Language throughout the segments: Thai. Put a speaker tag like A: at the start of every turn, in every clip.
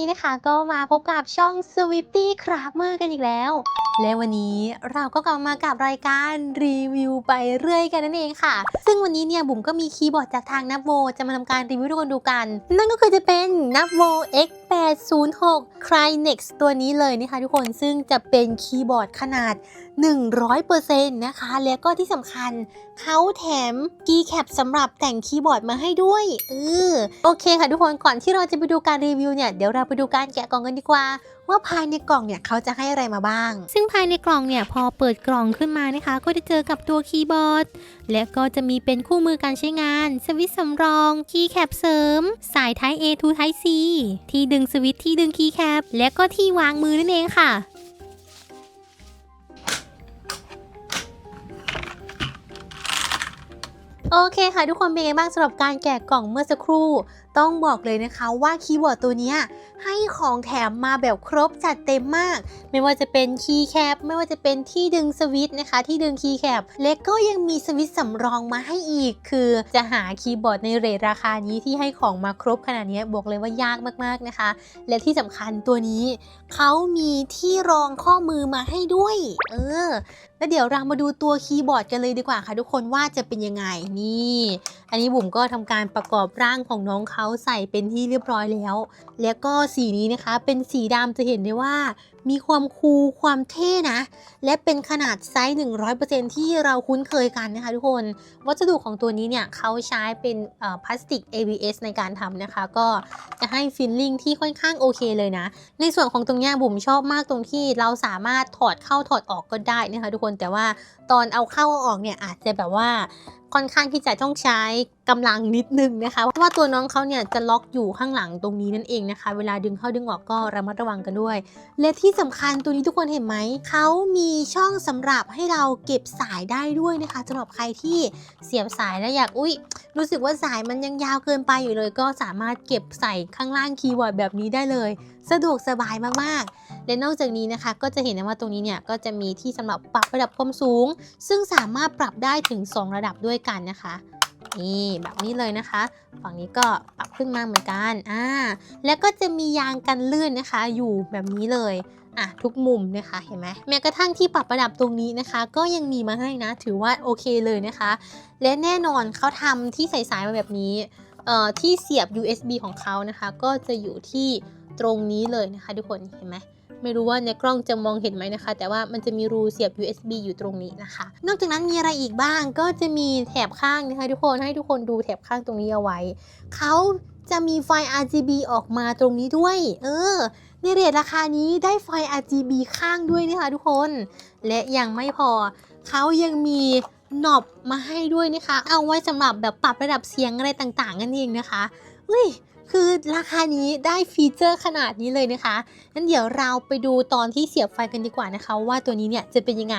A: นี้นะคะก็มาพบกับช่อง Swifty Crafter กันอีกแล้ว และวันนี้เราก็กลับมากับรายการรีวิวไปเรื่อยกันนั่นเองค่ะ ซึ่งวันนี้เนี่ยบุ๋มก็มีคีย์บอร์ดจากทางนับโวจะมาทำการรีวิวทุกคนดูกัน นั่นก็คือจะเป็นนับโว 806 Crynex ตัวนี้เลยนะคะทุกคนซึ่งจะเป็นคีย์บอร์ดขนาด 100%นะคะ แล้วก็ที่สำคัญเขาแถม keycap สำหรับแต่งคีย์บอร์ดมาให้ด้วยเออโอเคค่ะทุกคนก่อนที่เราจะไปดูการรีวิวเนี่ย เดี๋ยวเราไปดูการแกะกล่องกันดีกว่า ว่าภายในกล่องเนี่ยเขาจะให้อะไรมาบ้าง ซึ่งภายในกล่องเนี่ยพอเปิดกล่องขึ้นมานะคะ ก็จะเจอกับตัวคีย์บอร์ด และก็จะมีเป็นคู่มือการใช้งาน สวิตช์สำรอง คีย์แคปเสริม สาย Type A to Type C ที่ดึงสวิตช์ที่ดึงคีย์แคปและก็ที่วางมือนั่นเองค่ะโอเคค่ะทุกคนเป็นไงบ้างสำหรับการแกะกล่องเมื่อสักครู่ ต้องบอกเลยนะคะว่าคีย์บอร์ดตัวเนี้ย ให้ของแถมมาแบบครบจัดเต็มมาก ไม่ว่าจะเป็นคีย์แคปไม่ว่าจะเป็นที่ดึงสวิตช์นะคะ ที่ดึงคีย์แคปและก็ยังมีสวิตช์สำรองมาให้อีก คือจะหาคีย์บอร์ดในเรทราคานี้ที่ให้ของมาครบขนาดนี้บอกเลยว่ายากมากๆนะคะ และที่สำคัญตัวนี้ เขามีที่รองข้อมือมาให้ด้วย เออ แล้วเดี๋ยวเรามาดูตัวคีย์บอร์ดกันเลยดีกว่าค่ะทุกคนว่าจะเป็นยังไงนี่ อันนี้บุ๋มก็ทำการประกอบร่างของน้องเขาใส่เป็นที่เรียบร้อยแล้ว แล้วก็สีนี้นะคะเป็นสีดำจะเห็นได้ว่ามีความคูลความเท่นะ และเป็นขนาดไซส์ 100%ที่เราคุ้นเคยกันนะคะทุกคน วัสดุของตัวนี้เนี่ยเขาใช้เป็นพลาสติก ABS ในการทำนะคะ ก็จะให้ฟิลลิ่งที่ค่อนข้างโอเคเลยนะ ในส่วนของตรงนี้บุ๋มชอบมากตรงที่เราสามารถถอดเข้าถอดออกก็ได้นะคะทุกคนแต่ว่าตอนเอาเข้าเอาออกเนี่ยอาจจะแบบว่า ค่อนข้างที่จะต้องใช้กำลังนิดนึงนะคะเพราะว่าตัวน้องเขาเนี่ยจะล็อกอยู่ข้างหลังตรงนี้นั่นเองนะคะ เวลาดึงเข้าดึงออกก็ระมัดระวังกันด้วย และที่สำคัญตัวนี้ทุกคนเห็นไหมเขามีช่องสำหรับให้เราเก็บสายได้ด้วยนะคะสำหรับใครที่เสียบสายแล้วอยากอุ้ยรู้สึกว่าสายมันยังยาวเกินไปอยู่เลย ก็สามารถเก็บใส่ข้างล่างคีย์บอร์ดแบบนี้ได้เลย สะดวกสบายมากๆ และนอกจากนี้นะคะ ก็จะเห็นได้ว่าตรงนี้เนี่ยก็จะมีที่สำหรับปรับระดับความสูง ซึ่งสามารถปรับได้ถึง 2 ระดับด้วยกันนะคะนี่แบบนี้เลยนะคะ ฝั่งนี้ก็ปรับขึ้นมาเหมือนกันอ่าแล้วก็จะมียางกันลื่นนะคะ อยู่แบบนี้เลยอะทุกมุมนะคะเห็นไหมแม้กระทั่งที่ปรับระดับตรงนี้นะคะ ก็ยังมีมาให้นะ ถือว่าโอเคเลยนะคะ และแน่นอนเขาทำที่ใส่สายมาแบบนี้เอ่อที่เสียบ USB ของเขานะคะ ก็จะอยู่ที่ตรงนี้เลยนะคะ ทุกคนเห็นไหม ไม่รู้ว่าในกล้องจะมองเห็นไหมนะคะ แต่ว่ามันจะมีรูเสียบ USB อยู่ตรงนี้นะคะ นอกจากนั้นมีอะไรอีกบ้างก็จะมีแถบข้างนะคะทุกคนให้ทุกคนดูแถบข้างตรงนี้เอาไว้เขาจะมีไฟ RGB ออกมาตรงนี้ด้วย เออ ในเรทราคานี้ได้ไฟ RGB ข้างด้วยนะคะทุกคน และยังไม่พอ เขายังมีหนอบมาให้ด้วยนะคะ เอาไว้สำหรับแบบปรับระดับเสียงอะไรต่างๆนั่นเองนะคะเฮ้ย คือราคานี้ได้ฟีเจอร์ขนาดนี้เลยนะคะงั้นเดี๋ยวเราไปดูตอนที่เสียบไฟกันดีกว่านะคะ ว่าตัวนี้เนี่ยจะเป็นยังไง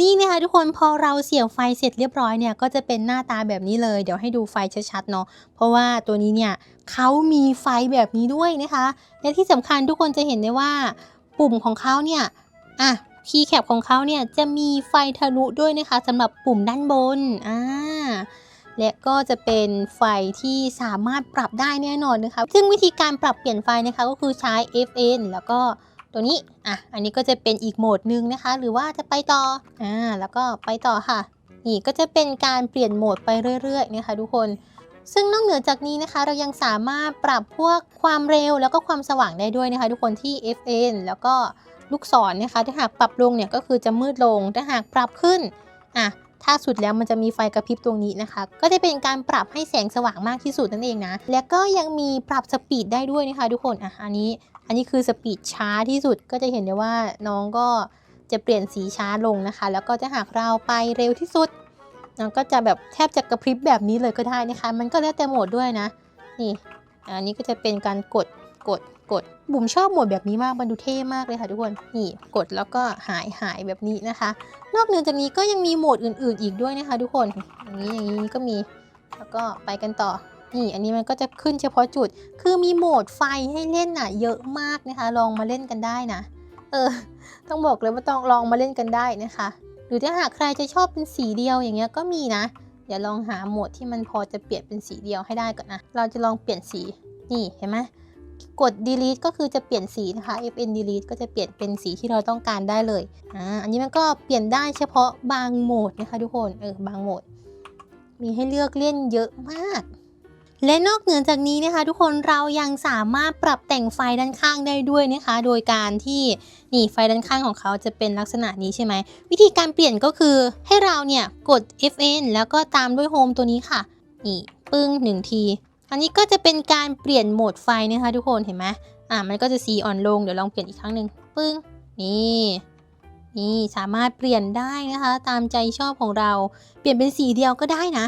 A: นี่นะคะทุกคนพอเราเสียบไฟเสร็จเรียบร้อยเนี่ยก็จะเป็นหน้าตาแบบนี้เลย เดี๋ยวให้ดูไฟชัดๆเนาะเพราะว่าตัวนี้เนี่ยเขามีไฟแบบนี้ด้วยนะคะ และที่สำคัญทุกคนจะเห็นได้ว่า ปุ่มของเขาเนี่ยอะคีย์แคปของเขาเนี่ยจะมีไฟทะลุด้วยนะคะสำหรับปุ่มด้านบนอ่า และก็จะเป็นไฟที่สามารถปรับได้แน่นอนนะคะ ซึ่งวิธีการปรับเปลี่ยนไฟนะคะก็คือใช้ FN แล้วก็ตัวนี้ อะ อันนี้ก็จะเป็นอีกโหมดหนึ่งนะคะ หรือว่าจะไปต่อ อ่า แล้วก็ไปต่อค่ะ นี่ก็จะเป็นการเปลี่ยนโหมดไปเรื่อยๆนะคะทุกคน ซึ่งนอกเหนือจากนี้นะคะ เรายังสามารถปรับพวกความเร็วแล้วก็ความสว่างได้ด้วยนะคะ ทุกคนที่ FN แล้วก็ลูกศรนะคะ ถ้าหากปรับลงเนี่ยก็คือจะมืดลง ถ้าหากปรับขึ้น อะ ถ้าสุดแล้วมันจะมีไฟกระพริบตรงนี้นะคะ ก็จะเป็นการปรับให้แสงสว่างมากที่สุดนั่นเองนะ และก็ยังมีปรับสปีดได้ด้วยนะคะทุกคนอะอันนี้อันนี้คือสปีดช้าที่สุดก็จะเห็นได้ว่าน้องก็จะเปลี่ยนสีช้าลงนะคะ แล้วก็จะหากเราไปเร็วที่สุดน้องก็จะแบบแทบจะกระพริบแบบนี้เลยก็ได้นะคะ มันก็แล้วแต่โหมดด้วยนะ นี่อันนี้ก็จะเป็นการกด กดกดบุ๋มชอบโหมดแบบนี้มากมันดูเท่มากเลยค่ะทุกคนนี่กดแล้วก็หายหายแบบนี้นะคะ นอกเหนือจากนี้ก็ยังมีโหมดอื่น ๆ อีกด้วยนะคะ ทุกคนอย่างนี้อย่างนี้ก็มีแล้วก็ไปกันต่อนี่อันนี้มันก็จะขึ้นเฉพาะจุด คือมีโหมดไฟให้เล่นน่ะ เยอะมากนะคะ ลองมาเล่นกันได้นะ เออ ต้องบอกเลยว่าต้องลองมาเล่นกันได้นะคะ หรือถ้าหากใครจะชอบเป็นสีเดียวอย่างเงี้ยก็มีนะ เดี๋ยวลองหาโหมดที่มันพอจะเปลี่ยนเป็นสีเดียวให้ได้ก่อนนะ เราจะลองเปลี่ยนสี นี่เห็นไหม กด delete ก็คือจะเปลี่ยนสีนะคะ fn delete ก็จะเปลี่ยนเป็นสีที่เราต้องการได้เลยอ่าอันนี้มันก็เปลี่ยนได้เฉพาะบางโหมดนะคะทุกคนเออบางโหมด มีให้เลือกเล่นเยอะมาก และนอกเหนือจากนี้นะคะ ทุกคนเรายังสามารถปรับแต่งไฟด้านข้างได้ด้วยนะคะ โดยการที่นี่ไฟด้านข้างของเขาจะเป็นลักษณะนี้ใช่ไหมวิธีการเปลี่ยนก็คือให้เราเนี่ยกด fn แล้วก็ตามด้วยโฮมตัวนี้ค่ะนี่ปึ้งหนึ่งที อันนี้ก็จะเป็นการเปลี่ยนโหมดไฟนะคะทุกคนเห็นไหมอ่ามันก็จะสีอ่อนลงเดี๋ยวลองเปลี่ยนอีกครั้งหนึ่งปึ้งนี่นี่สามารถเปลี่ยนได้นะคะ ตามใจชอบของเราเปลี่ยนเป็นสีเดียวก็ได้นะ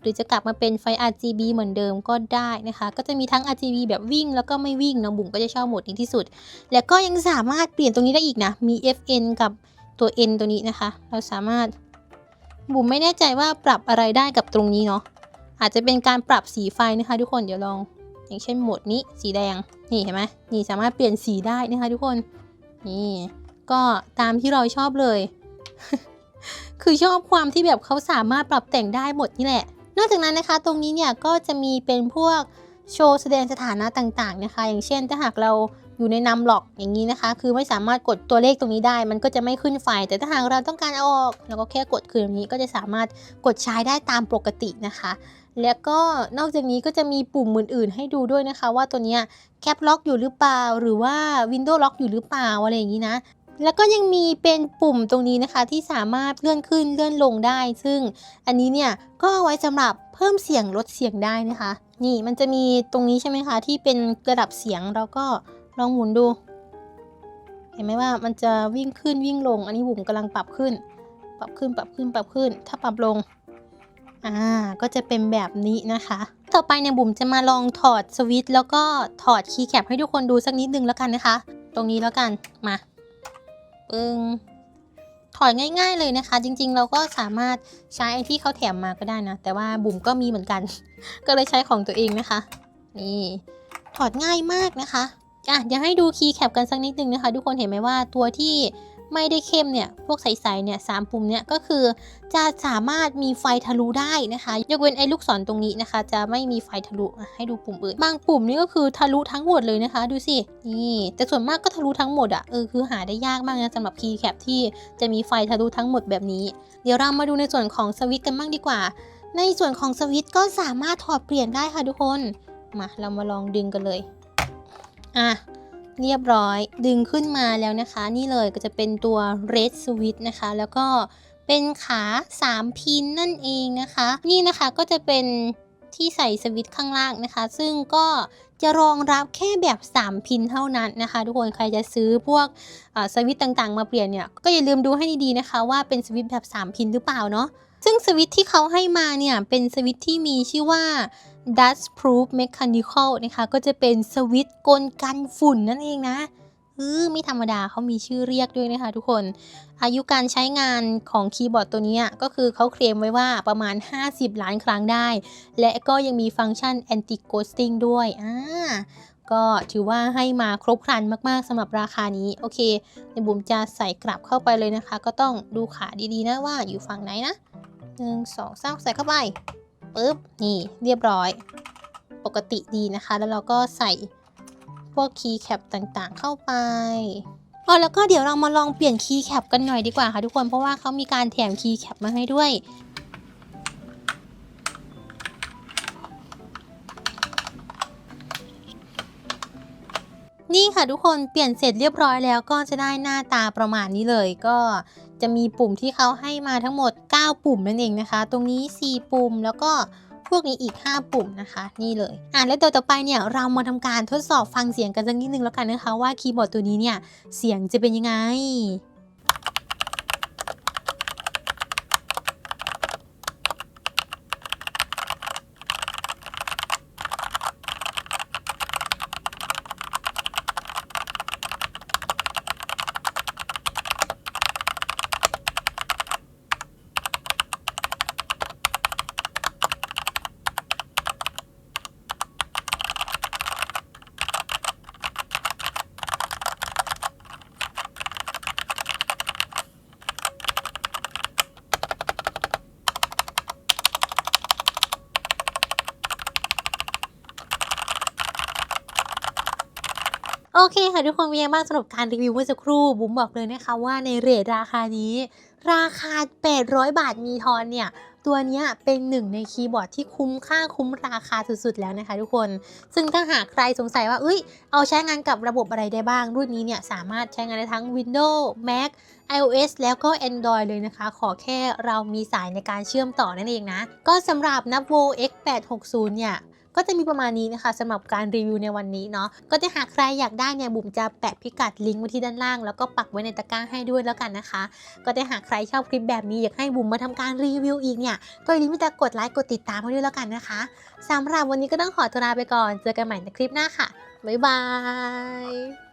A: หรือจะกลับมาเป็นไฟ RGB เหมือนเดิมก็ได้นะคะ ก็จะมีทั้ง RGB แบบวิ่งแล้วก็ไม่วิ่งน้องบุ๋มก็จะชอบโหมดนี้ที่สุด แล้วก็ยังสามารถเปลี่ยนตรงนี้ได้อีกนะ มี FN กับตัว N ตัวนี้นะคะ เราสามารถบุ๋มไม่แน่ใจว่าปรับอะไรได้กับตรงนี้เนาะ อาจจะเป็นการปรับสีไฟนะคะ ทุกคนเดี๋ยวลอง อย่างเช่นโหมดนี้สีแดงนี่เห็นไหมนี่สามารถเปลี่ยนสีได้นะคะทุกคนนี่ก็ตามที่เราชอบเลย คือชอบความที่แบบเขาสามารถปรับแต่งได้หมดนี่แหละ นอกจากนั้นนะคะ ตรงนี้เนี่ยก็จะมีเป็นพวกโชว์แสดงสถานะต่างๆนะคะ อย่างเช่นถ้าหากเรา อยู่ในนำหลอกอย่างนี้นะคะ คือไม่สามารถกดตัวเลขตรงนี้ได้ มันก็จะไม่ขึ้นไฟ แต่ถ้าหากเราต้องการเอาออกเราก็แค่กดคืนตรงนี้ก็จะสามารถกดใช้ได้ตามปกตินะคะ แล้วก็นอกจากนี้ก็จะมีปุ่มอื่นๆ ให้ดูด้วยนะคะ ว่าตัวเนี้ยแคปล็อกอยู่หรือเปล่า หรือว่าวินโดว์ล็อกอยู่หรือเปล่าอะไรอย่างนี้นะแล้วก็ยังมีเป็นปุ่มตรงนี้นะคะที่สามารถเลื่อนขึ้นเลื่อนลงได้ ซึ่งอันนี้เนี่ยก็เอาไว้สำหรับเพิ่มเสียงลดเสียงได้นะคะ นี่มันจะมีตรงนี้ใช่ไหมคะที่เป็นระดับเสียงเราก็ ลองหมุนดู เห็นไหมว่ามันจะวิ่งขึ้นวิ่งลง อันนี้บุ๋มกำลังปรับขึ้น ปรับขึ้นปรับขึ้นปรับขึ้น ถ้าปรับลง อ่า ก็จะเป็นแบบนี้นะคะ ต่อไปเนี่ยบุ๋มจะมาลองถอดสวิตช์แล้วก็ถอดคีย์แคปให้ทุกคนดูสักนิดนึงแล้วกันนะคะ ตรงนี้แล้วกัน มา ปึ้งถอดง่าย ๆ เลยนะคะ จริง ๆ เราก็สามารถใช้ไอที่เขาแถมมาก็ได้นะ แต่ว่าบุ๋มก็มีเหมือนกัน ก็เลยใช้ของตัวเองนะคะ นี่ ถอดง่ายมากนะคะ อะเดี๋ยวให้ดูคีย์แคปกันสักนิดนึงนะคะ ทุกคนเห็นไหมว่าตัวที่ไม่ได้เข้มเนี่ยพวกใสๆเนี่ยสามปุ่มเนี่ยก็คือจะสามารถมีไฟทะลุได้นะคะยกเว้นไอ้ลูกศรตรงนี้นะคะ จะไม่มีไฟทะลุให้ดูปุ่มอื่นบางปุ่มนี่ก็คือทะลุทั้งหมดเลยนะคะ ดูสินี่แต่ส่วนมากก็ทะลุทั้งหมดอะ่ะเออคือหาได้ยากมากนะสำหรับคีย์แคปที่จะมีไฟทะลุทั้งหมดแบบนี้ เดี๋ยวเรามาดูในส่วนของสวิตช์กันบ้างดีกว่า ในส่วนของสวิตช์ก็สามารถถอดเปลี่ยนได้ค่ะทุกคนมาเรามาลองดึงกันเลย อะเรียบร้อยดึงขึ้นมาแล้วนะคะ นี่เลยก็จะเป็นตัว red switch นะคะ แล้วก็เป็นขา 3 พินนั่นเองนะคะ นี่นะคะก็จะเป็นที่ใส่สวิตช์ข้างล่างนะคะ ซึ่งก็จะรองรับแค่แบบ 3 พินเท่านั้นนะคะ ทุกคนใครจะซื้อพวกสวิตช์ต่างๆ มาเปลี่ยนเนี่ยก็อย่าลืมดูให้ดีๆนะคะ ว่าเป็นสวิตช์แบบ 3 พินหรือเปล่าเนาะ ซึ่งสวิตที่เขาให้มาเนี่ย เป็นสวิตที่มีชื่อว่า Dust Proof Mechanical นะคะ ก็จะเป็นสวิตกลกันฝุ่นนั่นเองนะเออไม่ธรรมดาเขามีชื่อเรียกด้วยนะคะทุกคน อายุการใช้งานของคีย์บอร์ดตัวนี้ก็คือเขาเคลมไว้ว่าประมาณ 50 ล้านครั้งได้ และก็ยังมีฟังก์ชัน anti ghosting ด้วยอ่าก็ถือว่าให้มาครบครันมากๆสำหรับราคานี้ โอเคในบุ๋มจะใส่กลับเข้าไปเลยนะคะ ก็ต้องดูขาดีๆนะว่าอยู่ฝั่งไหนนะ หนึ่งสองสามใส่เข้าไปปุ๊บนี่เรียบร้อย ปกติดีนะคะ แล้วเราก็ใส่พวกคีย์แคปต่างๆ เข้าไปอ๋อแล้วก็เดี๋ยวเรามาลองเปลี่ยนคีย์แคปกันหน่อยดีกว่าค่ะทุกคนเพราะว่าเขามีการแถมคีย์แคปมาให้ด้วยนี่ค่ะทุกคนเปลี่ยนเสร็จเรียบร้อยแล้วก็จะได้หน้าตาประมาณนี้เลยก็ จะมีปุ่มที่เขาให้มาทั้งหมด 9 ปุ่มนั่นเองนะคะ ตรงนี้ 4 ปุ่มแล้วก็พวกนี้อีก 5 ปุ่มนะคะ นี่เลย อะแล้วตัวต่อไปเนี่ยเรามาทำการทดสอบฟังเสียงกันสักนิดนึงแล้วกันนะคะ ว่าคีย์บอร์ดตัวนี้เนี่ยเสียงจะเป็นยังไง โอเคค่ะทุกคนเป็นยังไงบ้างสำหรับการรีวิวเมื่อสักครู่บุ๋มบอกเลยนะคะว่าในเรทราคานี้ ราคา 800 บาทมีทอนเนี่ย ตัวนี้เป็นหนึ่งในคีย์บอร์ดที่คุ้มค่าคุ้มราคาสุดๆแล้วนะคะทุกคน ซึ่งถ้าหากใครสงสัยว่าเอ้ยเอาใช้งานกับระบบอะไรได้บ้าง รุ่นนี้เนี่ยสามารถใช้งานได้ทั้ง Windows Mac iOS แล้วก็ Android เลยนะคะ ขอแค่เรามีสายในการเชื่อมต่อนั่นเองนะ ก็สำหรับ n a v o X860 เนี่ย ก็จะมีประมาณนี้นะคะสำหรับการรีวิวในวันนี้เนาะก็จะหากใครอยากได้เนี่ยบุ๋มจะแปะพิกัดลิงก์ไว้ที่ด้านล่าง แล้วก็ปักไว้ในตะกร้าให้ด้วยแล้วกันนะคะ ก็จะหากใครชอบคลิปแบบนี้อยากให้บุ๋มมาทำการรีวิวอีกเนี่ยก็อย่าลืมที่จะกดไลค์กดติดตามให้ด้วยแล้วกันนะคะสำหรับวันนี้ก็ต้องขอตัวลาไปก่อน เจอกันใหม่ในคลิปหน้าค่ะบ๊ายบาย